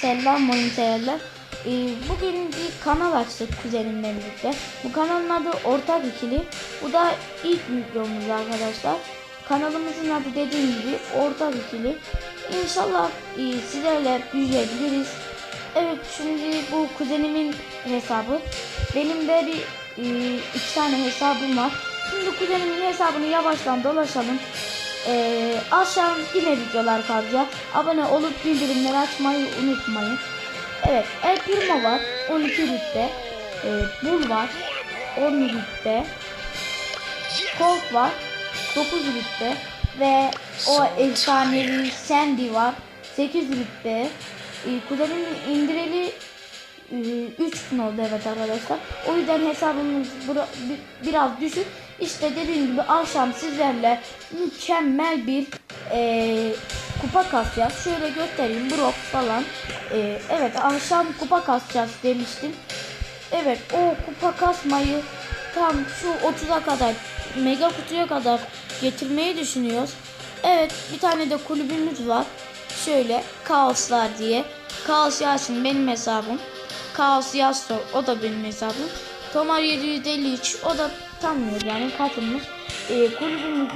Selam oyun severler. Ee, bugün bir kanal açtık kuzenimle birlikte. Bu kanalın adı Ortak İkili. Bu da ilk videomuz arkadaşlar. Kanalımızın adı dediğim gibi Ortak İkili. İnşallah e, sizlerle büyüyebiliriz. Evet şimdi bu kuzenimin hesabı. Benim de bir e, iki tane hesabım var. Şimdi kuzenimin hesabını yavaştan dolaşalım. Ee, aşağı yine videolar kalacak. Abone olup bildirimleri açmayı unutmayın. Evet, El Primo var 12 rütbe. Ee, Bull var 10 rütbe. Colt var 9 rütbe. Ve o efsanevi Sandy var 8 rütbe. Ee, Kuzenimin indireli 3 gün oldu evet arkadaşlar. O yüzden hesabımız biraz düşük. İşte dediğim gibi akşam sizlerle mükemmel bir eee, kupa kasacağız. Şöyle göstereyim Brock falan. Eee, evet akşam kupa kasacağız demiştim. Evet o kupa kasmayı tam şu 30'a kadar mega kutuya kadar getirmeyi düşünüyoruz. Evet bir tane de kulübümüz var. Şöyle Kaoslar diye. Kaos Yasin benim hesabım. Kaos Yasso o da benim hesabım. Tomar 753 o da tanmıyor yani katılmış. Ee, kulübümüze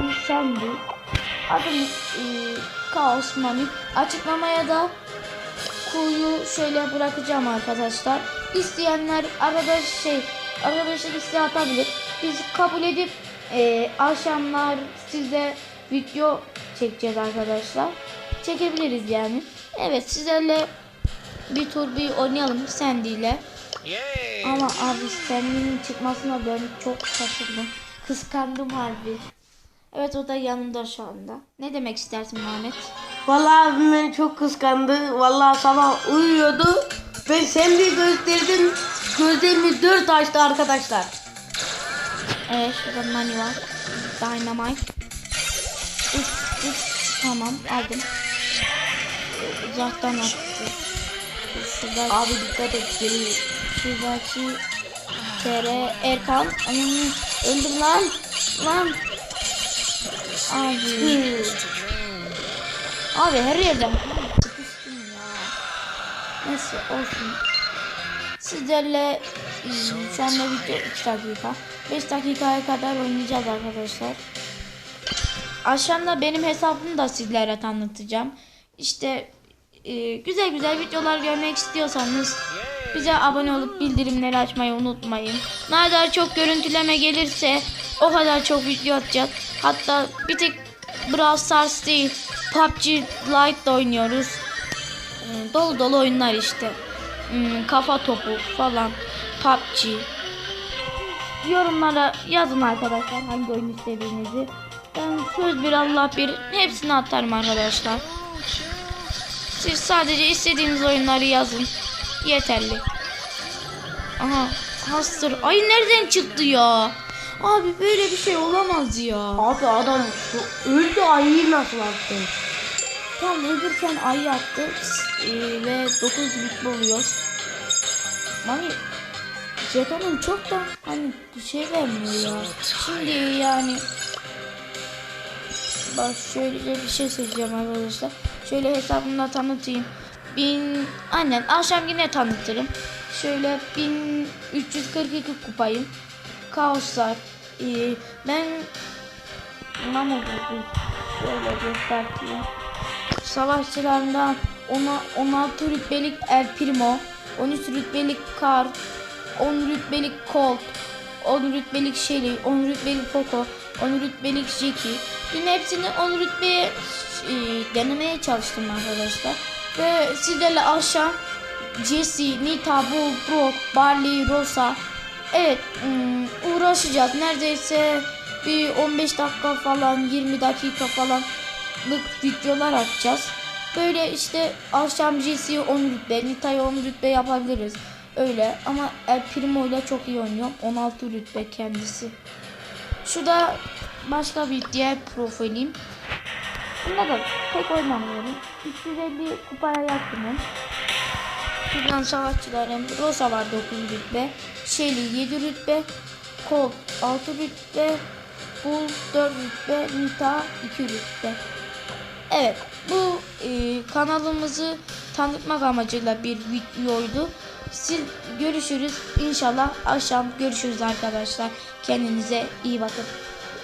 bir sendi. Adım e, Kaos Mami. Açıklamaya da kuyu şöyle bırakacağım arkadaşlar. İsteyenler arada şey arkadaşlar isteği atabilir. Biz kabul edip e, akşamlar size video çekeceğiz arkadaşlar. Çekebiliriz yani. Evet sizlerle bir tur bir oynayalım Sandy ile. Ama abi Sandy'nin çıkmasına ben çok şaşırdım. Kıskandım harbi. Evet o da yanımda şu anda. Ne demek istersin Mehmet? Vallahi abim beni çok kıskandı. Vallahi sabah uyuyordu. Ben bir gösterdim. Gözlerimi dört açtı arkadaşlar. Evet şurada Nani var. Dynamite. Üç, üç. Tamam aldım. Uzaktan attı. Şurada Abi dikkat et geliyor. şuradaki TR Erkan. Ananı öldüm lan. Lan. Abi. Abi her yerden. Neyse olsun. Sizlerle e, şu anda video 2 dakika. 5 dakikaya kadar oynayacağız arkadaşlar. Aşağıda benim hesabımı da sizlere tanıtacağım. İşte e, güzel güzel videolar görmek istiyorsanız bize abone olup bildirimleri açmayı unutmayın. Ne kadar çok görüntüleme gelirse o kadar çok video atacağız. Hatta bir tek Brawl Stars değil PUBG Lite de oynuyoruz. E, dolu dolu oyunlar işte. Hmm, kafa topu falan PUBG. Yorumlara yazın arkadaşlar hangi oyun istediğinizi. Ben söz bir Allah bir hepsini atarım arkadaşlar. Siz sadece istediğiniz oyunları yazın. Yeterli. Aha hastır. Ay nereden çıktı ya? Abi böyle bir şey olamaz ya. Abi adam öldü ayıyı nasıl attı? Tam öldürken ayı attı Ee, ve 9 rütbe oluyor. Hani jetonun çok da hani bir şey vermiyor. Şimdi yani bak şöyle bir şey söyleyeceğim arkadaşlar. Şöyle hesabımda tanıtayım. Bin aynen akşam yine tanıtırım. Şöyle 1342 kupayım. Kaoslar. Ee, ben Mamo Şöyle göstereyim. Savaşçılarından ona 16 rütbelik El Primo, 13 rütbelik Kar, 10 rütbelik Colt, 10 rütbelik Shelly, 10 rütbelik Poco, 10 rütbelik Jackie. Yine hepsini 10 rütbeye e, denemeye çalıştım arkadaşlar. Ve sizlerle akşam Jesse, Nita, Bull, Brock, Barley, Rosa. Evet hmm, uğraşacağız. Neredeyse bir 15 dakika falan 20 dakika falan videolar atacağız. Böyle işte akşam Jesse'yi 10 rütbe, Nita'yı 10 rütbe yapabiliriz. Öyle ama El Primo ile çok iyi oynuyor. 16 rütbe kendisi. Şu da başka bir diğer profilim. Bunda da pek oynamıyorum. 350 kupaya yakınım. Türkmen savaşçılarım Rosa var 9 rütbe, Shelly 7 rütbe, Colt 6 rütbe, Bull 4 rütbe, Nita 2 rütbe. Evet bu e, kanalımızı tanıtmak amacıyla bir videoydu. Siz görüşürüz. İnşallah akşam görüşürüz arkadaşlar. Kendinize iyi bakın.